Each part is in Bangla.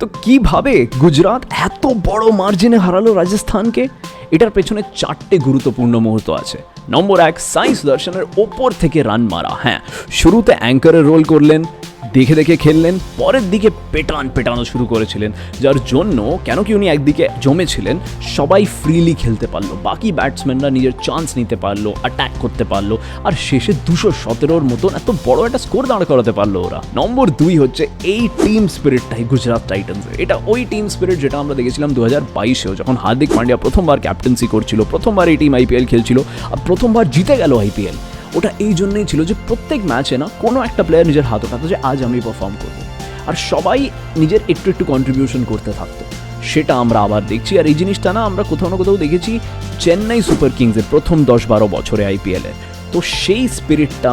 তো কীভাবে গুজরাট এত বড় মার্জিনে হারালো রাজস্থানকে? এটার পেছনে চারটে গুরুত্বপূর্ণ মুহূর্ত আছে। নম্বর এক সাইন্স দর্শনের ওপর থেকে রান মারা। হ্যাঁ শুরুতে অ্যাঙ্কারের রোল করলেন দেখে দেখে খেললেন, পরের দিকে পেটান পেটানো শুরু করেছিলেন, যার জন্য কেন কি উনি একদিকে জমেছিলেন, সবাই ফ্রিলি খেলতে পারল, বাকি ব্যাটসম্যানরা নিজের চান্স নিতে পারল অ্যাটাক করতে পারল, আর শেষে দুশো সতেরোর মতন এত বড় একটা স্কোর দাঁড় করাতে পারল ওরা। নম্বর দুই হচ্ছে এই টিম স্পিরিটটাই গুজরাট টাইটান্সের এটা ওই টিম স্পিরিট যেটা আমরা দেখেছিলাম দু হাজার বাইশেও, যখন হার্দিক পান্ডিয়া প্রথমবার ক্যাপ্টেন্সি করছিল, প্রথমবার এই টিম আইপিএল খেলছিল, আর প্রথমবার জিতে গেল আইপিএল ওটা এই জন্যই ছিল যে প্রত্যেক ম্যাচে না কোনো একটা প্লেয়ার নিজের হাত ওঠাতো যে আজ আমি পারফর্ম করব। আর সবাই নিজের একটু একটু কন্ট্রিবিউশন করতে থাকতো। সেটা আমরা আবার দেখছি। আর এই জিনিসটা না আমরা কোথাও না কোথাও দেখেছি চেন্নাই সুপার কিংসের প্রথম দশ বারো বছরে আইপিএলে তো সেই স্পিরিটটা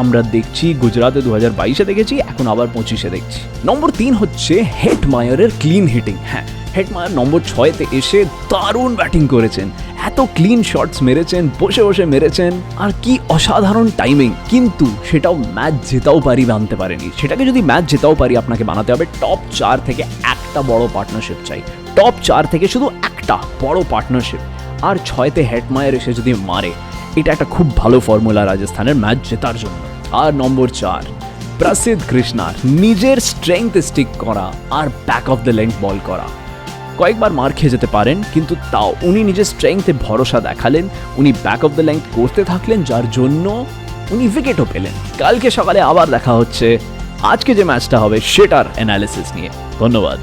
আমরা দেখছি, গুজরাতে দু হাজার বাইশে দেখেছি, এখন আবার পঁচিশে দেখছি। নম্বর তিন হচ্ছে হেড মায়ারের ক্লিন হিটিং হ্যাঁ হেড মায়ার নম্বর ছয়তে এসে দারুণ ব্যাটিং করেছেন। এত ক্লিন শটস মেরেছেন, বসে বসে মেরেছেন, আর কি অসাধারণ টাইমিং। কিন্তু সেটাও ম্যাচ জেতাও পারি বানতে পারেনি। সেটাকে যদি ম্যাচ জেতাও পারি আপনাকে বানাতে হবে, টপ চার থেকে একটা বড় পার্টনারশিপ চাই। টপ চার থেকে শুধু একটা বড় পার্টনারশিপ। আর ছয়তে হেডমায়ার এসে যদি মারে, এটা একটা খুব ভালো ফর্মুলা রাজস্থানের ম্যাচ জেতার জন্য। আর নম্বর চার, প্রসিদ্ধ কৃষ্ণার নিজের স্ট্রেংথ স্টিক করা আর back of the length ball করা। কয়েকবার মার খেয়ে যেতে পারেন, কিন্তু তাও উনি নিজের স্ট্রেংথে ভরসা দেখালেন, উনি ব্যাক অফ দ্য লেন্থ করতে থাকলেন, যার জন্য উনি উইকেটও পেলেন। কালকে সকালে আবার দেখা হচ্ছে। আজকে যে ম্যাচটা হবে, সেটার অ্যানালিসিস নিয়ে। ধন্যবাদ।